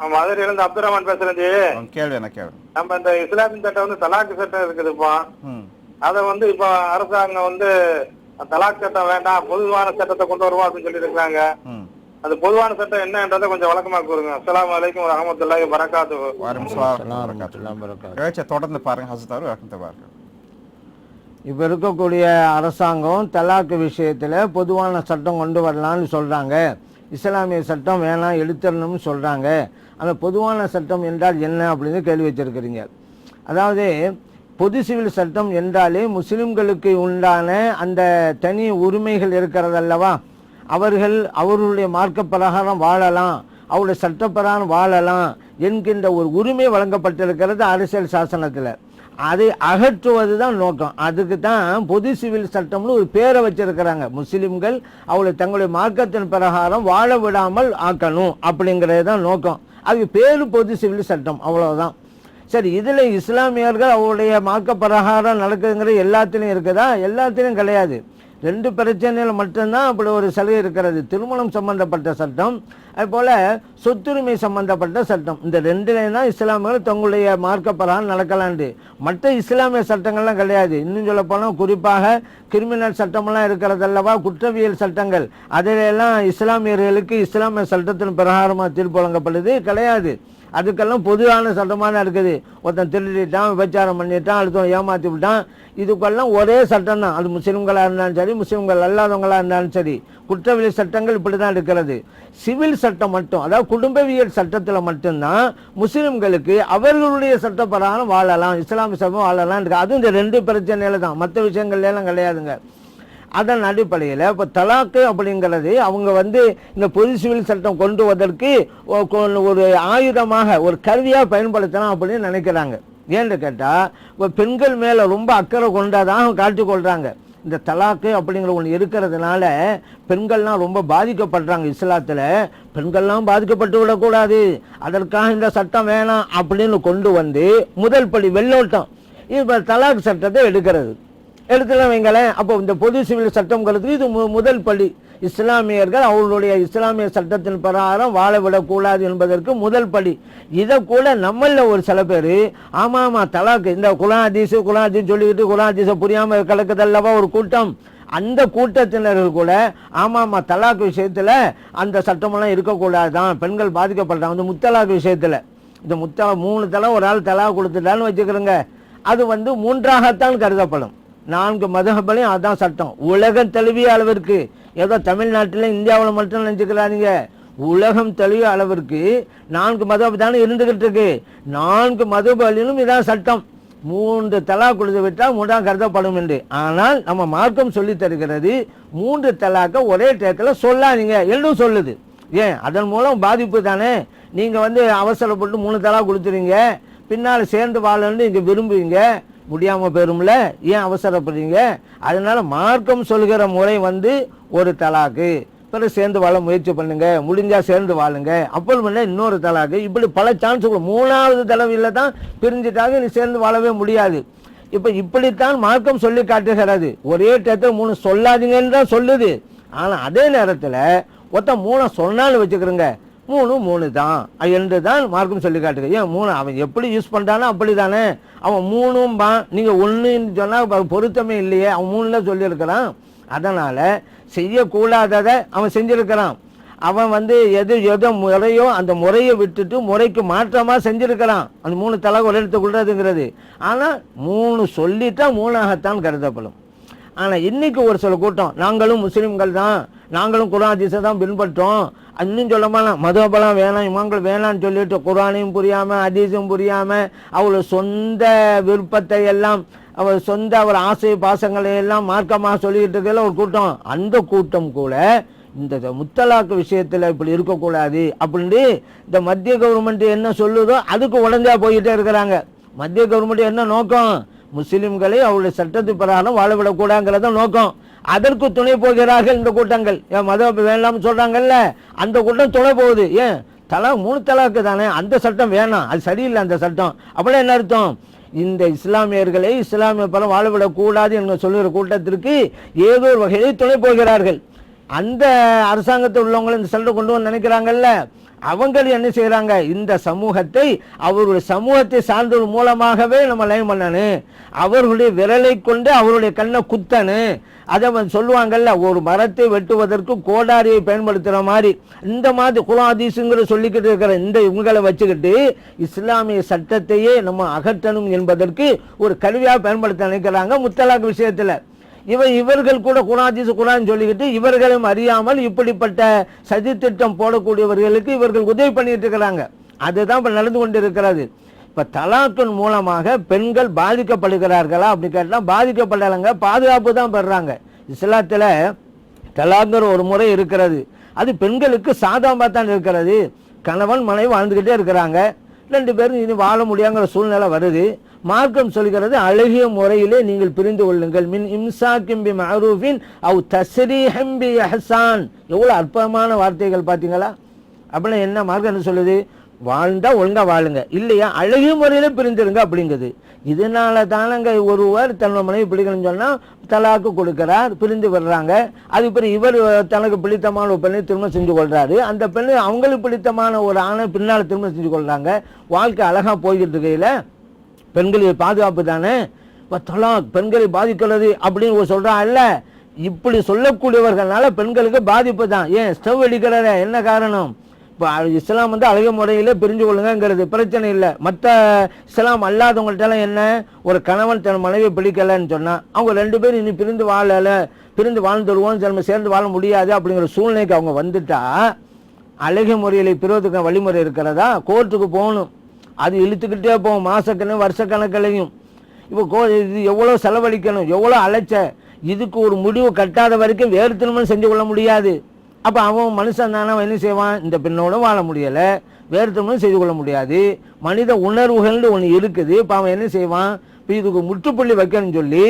நான் மதுரையிலிருந்து அப்துல் ரஹ்மான் பேசுறேன் ஜி உங்க கேள்வி என்ன கேள்வி நம்ம இந்த இஸ்லாமிய சட்டம் வந்து தலாக்கு சட்டம் இருக்குதுப்பா. ம். அதை வந்து இப்போ அரசாங்கம் வந்து தலாக் சட்டம் வேண்டாம் பொதுவான சட்டத்தை கொண்டு வருவோம் அப்படின்னு சொல்லி இருக்காங்க ம். அது பொதுவான சட்டம் என்னன்றதை கொஞ்சம் விளக்கமா கூறுங்க. அஸ்ஸலாமு அலைக்கும் வரஹ்மத்துல்லாஹி வரகாத்து தொடர்ந்து பாருங்க ஹசத்தாரு விளக்கத்தை பாருங்க. இப்போ இருக்கக்கூடிய அரசாங்கம் தலாக்கு விஷயத்தில் பொதுவான சட்டம் கொண்டு வரலான்னு சொல்கிறாங்க இஸ்லாமிய சட்டம் வேணாம் எடுத்துடணும்னு சொல்கிறாங்க அந்த பொதுவான சட்டம் என்றால் என்ன அப்படின்னு கேள்வி வச்சிருக்கிறீங்க. அதாவது பொது சிவில் சட்டம் என்றாலே முஸ்லிம்களுக்கு உண்டான அந்த தனி உரிமைகள் இருக்கிறதல்லவா? அவர்கள் அவர்களுடைய மார்க்க பிரகாரம் வாழலாம் அவருடைய சட்டப்பிரகாரம் வாழலாம் என்கின்ற ஒரு உரிமை வழங்கப்பட்டிருக்கிறது அரசியல் சாசனத்தில். அதை அகற்றுவது தான் நோக்கம். அதுக்கு தான் பொது சிவில் சட்டம்னு ஒரு பேரை வச்சிருக்கிறாங்க. முஸ்லிம்கள் அவளை தங்களுடைய மார்க்கத்தின் பிரகாரம் வாழ விடாமல் ஆக்கணும் அப்படிங்கிறது தான் நோக்கம். அது பேரு பொது சிவில் சட்டம் அவ்வளோதான் சரி இதில் இஸ்லாமியர்கள் அவருடைய மார்க்க பிரகாரம் நடக்குதுங்கிற எல்லாத்துலேயும் இருக்குதா? எல்லாத்துலேயும் கிடையாது. ரெண்டு பிரச்சனையில் மட்டும்தான் அப்படி ஒரு சலுகை இருக்கிறது. திருமணம் சம்பந்தப்பட்ட சட்டம் அதுபோல் சொத்துரிமை சம்பந்தப்பட்ட சட்டம். இந்த ரெண்டுலேயும் தான் இஸ்லாமியர்கள் தங்களுடைய மார்க்கப்பலால் நடக்கலாண்டு. மற்ற இஸ்லாமிய சட்டங்கள்லாம் கிடையாது. இன்னும் சொல்லப்போனால் குறிப்பாக கிரிமினல் சட்டமெல்லாம் இருக்கிறதல்லவா குற்றவியல் சட்டங்கள். அதிலெல்லாம் இஸ்லாமியர்களுக்கு இஸ்லாமிய சட்டத்தின் பிரகாரமாக தீர்ப்பு வழங்கப்படுது. கிடையாது. அதுக்கெல்லாம் பொதுவான சட்டமாக இருக்குது. ஒருத்தன் திருடிட்டான் விபச்சாரம் பண்ணிட்டான் அடுத்தவன் ஏமாத்தி விட்டான். இதுக்கெல்லாம் ஒரே சட்டம் தான். அது முஸ்லீம்களாக இருந்தாலும் சரி முஸ்லீம்கள் அல்லாதவங்களாக இருந்தாலும் சரி குற்றவியல் சட்டங்கள் இப்படி தான் இருக்கிறது. சிவில் சட்டம் மட்டும் அதாவது குடும்பவியல் சட்டத்தில் மட்டும்தான் முஸ்லீம்களுக்கு அவர்களுடைய சட்ட பிரகாரம் வாழலாம் இஸ்லாமிய சட்டம் வாழலாம் இருக்கு. அதுவும் இந்த ரெண்டு பிரச்சனையில தான். மற்ற விஷயங்கள்லாம் கிடையாதுங்க. அதன் அடிப்படையில் இப்போ தலாக்கு அப்படிங்கிறது அவங்க வந்து இந்த பொது சிவில் சட்டம் கொண்டு வதற்கு ஒரு ஆயுதமாக ஒரு கருவியாக பயன்படுத்தலாம் அப்படின்னு நினைக்கிறாங்க. ஏன்னு கேட்டால் இப்போ பெண்கள் மேலே ரொம்ப அக்கறை கொண்டாதான் காட்டிக்கொள்கிறாங்க இந்த தலாக்கு அப்படிங்கிற ஒன்று இருக்கிறதுனால பெண்கள்லாம் ரொம்ப பாதிக்கப்படுறாங்க இஸ்லாத்தில். பெண்கள்லாம் பாதிக்கப்பட்டு விடக்கூடாது. அதற்காக இந்த சட்டம் வேணாம் அப்படின்னு கொண்டு வந்து முதல் படி வெள்ளோட்டம். இப்போ தலாக் சட்டத்தை எடுக்கிறது. எடுத்துலாம் வைங்களேன். அப்போ இந்த பொது சிவில் சட்டம்ங்கிறது இது மு- முதல் படி. இஸ்லாமியர்கள் அவர்களுடைய இஸ்லாமிய சட்டத்தின் பிரகாரம் வாழ விடக்கூடாது என்பதற்கு முதல் படி. இதை கூட நம்மளில் ஒரு சில பேர் ஆமா தலாக்கு இந்த குலாதீசு குலாதீஸ் சொல்லிக்கிட்டு குலாதீசை புரியாமல் கலக்குதல்லவா ஒரு கூட்டம். அந்த கூட்டத்தினர்கள் கூட ஆமாம்மா தலாக்கு தலாக் அந்த சட்டமெல்லாம் இருக்கக்கூடாதான் பெண்கள் பாதிக்கப்படுறாங்க அந்த முத்தலாக் விஷயத்தில். இந்த முத்தலா மூணு தலை ஒரு ஆள் தலா கொடுத்துட்டான்னு வச்சுக்கிறோங்க. அது வந்து மூன்றாகத்தான் கருதப்படும். நான்கு மதகபலையும் அதான் சட்டம். உலகம் தழுவிய அளவிற்கு ஏதோ தமிழ்நாட்டில் இந்தியாவில் மட்டும் நினச்சிக்கிறாதீங்க. உலகம் தழுவிய அளவிற்கு நான்கு மதம் தானே இருந்துகிட்டு இருக்கு. நான்கு மதுபலிலும் இதான் சட்டம். மூன்று தலா கொடுத்து விட்டால் மூன்றாம் கருதப்படும் என்று. ஆனால் நம்ம மார்க்கம் சொல்லி தருகிறது மூன்று தலாக்க ஒரே டேக்கில் சொல்லாதீங்க. என்றும் சொல்லுது. ஏன்? அதன் மூலம் பாதிப்பு தானே? நீங்கள் வந்து அவசரப்பட்டு மூணு தலா கொடுத்துறீங்க. பின்னால் சேர்ந்து வாழணும்னு இங்கே விரும்புவீங்க. முடியாமல் போயிரும்ல? ஏன் அவசரப்படுறீங்க? அதனால் மார்க்கம் சொல்கிற முறை வந்து ஒரு தலாக்கு. பிறகு சேர்ந்து வாழ முயற்சி பண்ணுங்க. முடிஞ்சால் சேர்ந்து வாழுங்க. அப்பல் பண்ண இன்னொரு தலாக்கு. இப்படி பல சான்ஸ் மூணாவது தடவையில் தான் பிரிஞ்சிட்டாங்க. நீ சேர்ந்து வாழவே முடியாது. இப்போ இப்படித்தான் மார்க்கம் சொல்லி காட்டுகிறது. ஒரே டயத்தில் மூணு சொல்லாதீங்கன்னு தான் சொல்லுது. ஆனால் அதே நேரத்தில் ஒருத்தன் மூணை சொன்னாலும் வச்சுக்கிறோங்க. மூணு மூணு தான். என்று தான் மார்க்கும் சொல்லி காட்டுக்கு ஏன் மூணு? அவன் எப்படி யூஸ் பண்ணுறானோ அப்படி தானே அவன் மூணும் பா. நீங்கள் ஒன்றுன்னு சொன்னால் பொருத்தமே இல்லையே. அவன் மூணுல சொல்லியிருக்கிறான். அதனால் செய்யக்கூடாததை அவன் செஞ்சிருக்கிறான். அவன் வந்து எது எது முறையோ அந்த முறையை விட்டுட்டு முறைக்கு மாற்றமாக செஞ்சுருக்கிறான். அந்த மூணு தலை ஒரு எடுத்து கொள்றதுங்கிறது ஆனால் மூணு சொல்லிட்டா மூணாகத்தான் கருதப்படும். ஆனால் இன்றைக்கி ஒரு சில கூட்டம் நாங்களும் முஸ்லீம்கள் தான். நாங்களும் குரான் திசை தான் பின்பற்றோம். இன்னும் சொல்ல போனால் மதுவப்பெல்லாம் வேணாம் இமாம்கள் வேணாம்னு சொல்லிட்டு குரானையும் புரியாமல் அதீஸும் புரியாமல் அவளோட சொந்த விருப்பத்தை எல்லாம் அவர் சொந்த அவர் ஆசை பாசங்களை எல்லாம் மார்க்கமாக சொல்லிக்கிட்டு இருக்கல ஒரு கூட்டம். அந்த கூட்டம் கூட இந்த முத்தலாக்கு விஷயத்தில் இப்படி இருக்கக்கூடாது அப்படின்ட்டு இந்த மத்திய கவர்மெண்ட் என்ன சொல்லுதோ அதுக்கு உடஞ்சா போயிட்டே இருக்கிறாங்க. மத்திய கவர்மெண்ட் என்ன நோக்கம்? முஸ்லீம்களை அவருடைய சட்டத்து பிரகாரம் வாழவிடக்கூடாங்கிறத நோக்கம். அதற்கு துணை போகிறார்கள் இந்த கூட்டங்கள். ஏன் மத வேண்டாம்னு சொல்கிறாங்கல்ல அந்த கூட்டம் துணை போகுது. ஏன்? தலா மூணு தலாக்கு தானே. அந்த சட்டம் வேணாம். அது சரியில்லை அந்த சட்டம். அப்படின்னா என்ன அர்த்தம்? இந்த இஸ்லாமியர்களை இஸ்லாமிய பலம் வாழவிடக்கூடாது என்று சொல்லுகிற கூட்டத்திற்கு ஏதோ ஒரு வகையில் துணை போகிறார்கள். அந்த அரசாங்கத்தில் உள்ளவங்களை இந்த சட்டம் கொண்டு வந்து நினைக்கிறாங்கல்ல? அவங்கள் என்ன செய்கிறாங்க இந்த சமூகத்தை அவருடைய சமூகத்தை சார்ந்தது மூலமாகவே நம்ம லைன் பண்ணனு அவர்களுடைய விரலை கொண்டு அவருடைய கண்ணை குத்தனு அதை அவன் சொல்லுவாங்கல்ல ஒரு மரத்தை வெட்டுவதற்கு கோடாரியை பயன்படுத்துகிற மாதிரி. இந்த மாதிரி குலாதீசுங்கிற சொல்லிக்கிட்டு இருக்கிற இந்த இவங்களை வச்சுக்கிட்டு இஸ்லாமிய சட்டத்தையே நம்ம அகற்றணும் என்பதற்கு ஒரு கருவியாக பயன்படுத்த நினைக்கிறாங்க முத்தலாக் விஷயத்தில். இவ இவர்கள் கூட குணாதீச குணான்னு சொல்லிக்கிட்டு இவர்களும் அறியாமல் இப்படிப்பட்ட சதித்திட்டம் போடக்கூடியவர்களுக்கு இவர்கள் உதவி பண்ணிட்டு இருக்கிறாங்க. அதுதான் இப்போ நடந்து கொண்டிருக்கிறது. இப்போ தலாக்கின் மூலமாக பெண்கள் பாதிக்கப்படுகிறார்களா அப்படி கேட்டால் பாதிக்கப்படலைங்க பாதுகாப்பு தான் பெறுறாங்க இஸ்லாத்தில் தலாக்குற ஒரு முறை இருக்கிறது. அது பெண்களுக்கு சாதகமாக தான் இருக்கிறது. கணவன் மனைவி வாழ்ந்துக்கிட்டே இருக்கிறாங்க. ரெண்டு பேரும் இனி வாழ முடியாங்கிற சூழ்நிலை வருது. மார்க்கம் சொல்கிறது அழகிய முறையிலே நீங்கள் பிரிந்து கொள்ளுங்கள். மின் இம்சாக்கிம் பி மஹரூஃபின் அவ் தஸ்ரீஹம் பி இஹ்சான் எவ்வளோ அற்புதமான வார்த்தைகள் பார்த்தீங்களா? அப்படின்னா என்ன மார்க்கம் என்ன சொல்லுது? வாழ்ந்தால் ஒழுங்காக வாழுங்க. இல்லையா? அழகிய முறையில் பிரிந்துருங்க அப்படிங்குது. இதனால தானங்க ஒருவர் தன்னோட மனைவி பிடிக்கணும்னு சொன்னால் தலாக்கு கொடுக்கிறார் பிரிந்து விடுறாங்க. அது பிறகு இவர் தனக்கு பிடித்தமான ஒரு பெண்ணை திருமணம் செஞ்சு கொள்கிறாரு அந்த பெண்ணு அவங்களுக்கு பிடித்தமான ஒரு ஆணை பின்னால் திருமணம் செஞ்சு கொள்கிறாங்க வாழ்க்கை அழகாக போய்கிட்டு இருக்கையில் பெண்களுக்கு பாதுகாப்பு தானே? இப்போ தலாக் பெண்களை பாதிக்கிறது அப்படின்னு ஒரு சொல்றான் இப்படி சொல்லக்கூடியவர்களால பெண்களுக்கு பாதிப்பு தான். ஏன்? ஸ்டவ் அடிக்கிறத. என்ன காரணம்? இப்போ இஸ்லாம் வந்து அழகிய முறையில் பிரிஞ்சு கொள்ளுங்கங்கிறது பிரச்சனை இல்லை. மற்ற இஸ்லாம் அல்லாதவங்கள்ட்டலாம் என்ன? ஒரு கணவன் தன் மனைவி பிடிக்கலைன்னு சொன்னால் அவங்க ரெண்டு பேரும் இனி பிரிந்து வாழலை பிரிந்து வாழ்ந்துடுவோம் நம்ம சேர்ந்து வாழ முடியாது அப்படிங்கிற சூழ்நிலைக்கு அவங்க வந்துட்டா அழகிய முறையில் பிரிவதுக்கு வழிமுறை இருக்கிறதா? கோர்ட்டுக்கு போகணும். அது இழுத்துக்கிட்டே போகும். மாசக்கணக்கு வருஷக்கணக்கிலையும். இப்போ கோ இது எவ்வளோ செலவழிக்கணும்? எவ்வளோ அலைச்ச? இதுக்கு ஒரு முடிவு கட்டாத வரைக்கும் வேறு திருமணம் செஞ்சு கொள்ள முடியாது. அப்போ அவன் மனுஷன் தானே என்ன செய்வான்? இந்த பெண்ணோட வாழ முடியலை. வேறு திருமணம் செய்து கொள்ள முடியாது. மனித உணர்வுகள்னு ஒன்று இருக்குது. இப்போ அவன் என்ன செய்வான்? இப்போ இதுக்கு முற்றுப்புள்ளி வைக்கணும்னு சொல்லி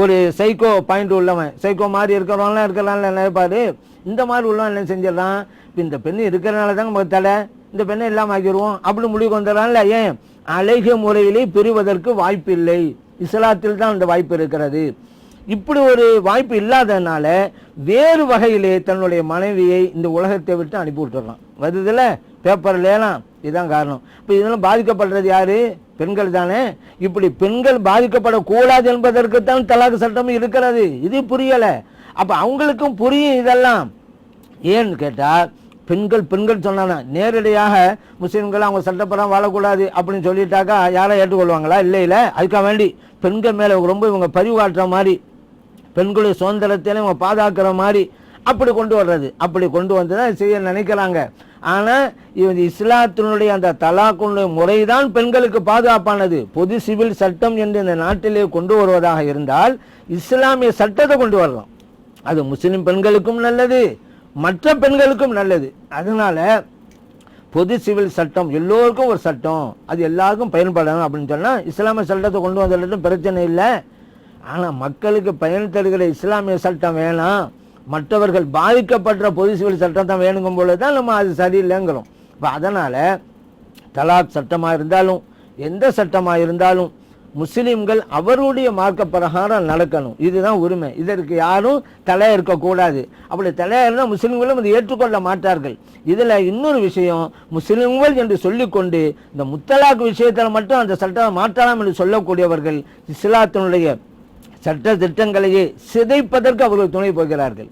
ஒரு சைக்கோ பாயிண்ட் உள்ளவன் சைக்கோ மாதிரி இருக்கிறவன்லாம் இருக்கிறான்ல நினைப்பாரு இந்த மாதிரி உள்ளவன் என்ன செஞ்சிடறான்? இப்போ இந்த பெண்ணு இருக்கிறனால தாங்க தடை. இந்த பெண்ணை எல்லாம் ஆக்கிடுவோம். அப்படி முடிவுக்கு வந்துடுறான்ல ஏன்? அழகிய முறையிலே பெறுவதற்கு வாய்ப்பு இல்லை இஸ்லாத்தில் தான் அந்த வாய்ப்பு இருக்கிறது. இப்படி ஒரு வாய்ப்பு இல்லாததுனால வேறு வகையிலே தன்னுடைய மனைவியை இந்த உலகத்தை விட்டு அனுப்பி விட்டுறான். வருதுல? பேப்பர்லாம் இதுதான் காரணம். இப்போ இதெல்லாம் பாதிக்கப்படுறது யாரு? பெண்கள் தானே. இப்படி பெண்கள் பாதிக்கப்படக்கூடாது என்பதற்கு தான் தலாக்கு சட்டம் இருக்கிறது. இது புரியலை. அப்போ அவங்களுக்கும் புரியும் இதெல்லாம். ஏன்னு கேட்டால் பெண்கள் பெண்கள் சொன்னாங்க நேரடியாக முஸ்லீம்கள் அவங்க சட்டப்படம் வாழக்கூடாது அப்படின்னு சொல்லிட்டாக்கா யாரை ஏற்றுக்கொள்வாங்களா? இல்லை இல்லை. அதுக்காக வேண்டி பெண்கள் மேலே ரொம்ப இவங்க பரிவாற்ற மாதிரி பெண்களுடைய சுதந்திரத்தை இவங்க பாதுகாக்கிற மாதிரி அப்படி கொண்டு வர்றது. அப்படி கொண்டு வந்து தான் செய்ய நினைக்கிறாங்க. ஆனால் இது இஸ்லாத்தினுடைய அந்த தலாக்குடைய முறைதான் பெண்களுக்கு பாதுகாப்பானது. பொது சிவில் சட்டம் என்று இந்த நாட்டிலே கொண்டு வருவதாக இருந்தால் இஸ்லாமிய சட்டத்தை கொண்டு வரலாம். அது முஸ்லீம் பெண்களுக்கும் நல்லது மற்ற பெண்களுக்கும் நல்லது. அதனால் பொது சிவில் சட்டம் எல்லோருக்கும் ஒரு சட்டம். அது எல்லாருக்கும் பயன்படணும் அப்படின்னு சொன்னால் இஸ்லாமிய சட்டத்தை கொண்டு வந்துடட்டும் பிரச்சனை இல்லை. ஆனால் மக்களுக்கு பயன் தருகிற இஸ்லாமிய சட்டம் வேணாம். மற்றவர்கள் பாதிக்கப்படுற பொது சிவில் சட்டம் தான் வேணுங்கும் போது தான் நம்ம அது சரியில்லைங்கிறோம். இப்போ அதனால் தலாக் சட்டமாக இருந்தாலும் எந்த சட்டமாக இருந்தாலும் முஸ்லீம்கள் அவருடைய மார்க்க பிரகாரம் நடக்கணும். இதுதான் உரிமை. இதற்கு யாரும் தலையாக இருக்கக்கூடாது அப்படி தலையாக இருந்தால் முஸ்லீம்களும் அதை ஏற்றுக்கொள்ள மாட்டார்கள். இதில் இன்னொரு விஷயம் முஸ்லீம்கள் என்று சொல்லிக்கொண்டு இந்த முத்தலாக் விஷயத்தில் மட்டும் அந்த சட்டத்தை மாற்றலாம் என்று சொல்லக்கூடியவர்கள் இஸ்லாத்தினுடைய சட்ட திட்டங்களையே சிதைப்பதற்கு அவர்கள் துணை போகிறார்கள்.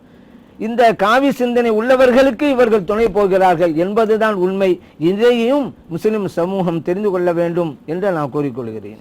இந்த காவி சிந்தனை உள்ளவர்களுக்கு இவர்கள் துணை போகிறார்கள் என்பதுதான் உண்மை. இதையும் முஸ்லிம் சமூகம் தெரிந்து கொள்ள வேண்டும் என்று நான் கூறிக்கொள்கிறேன்.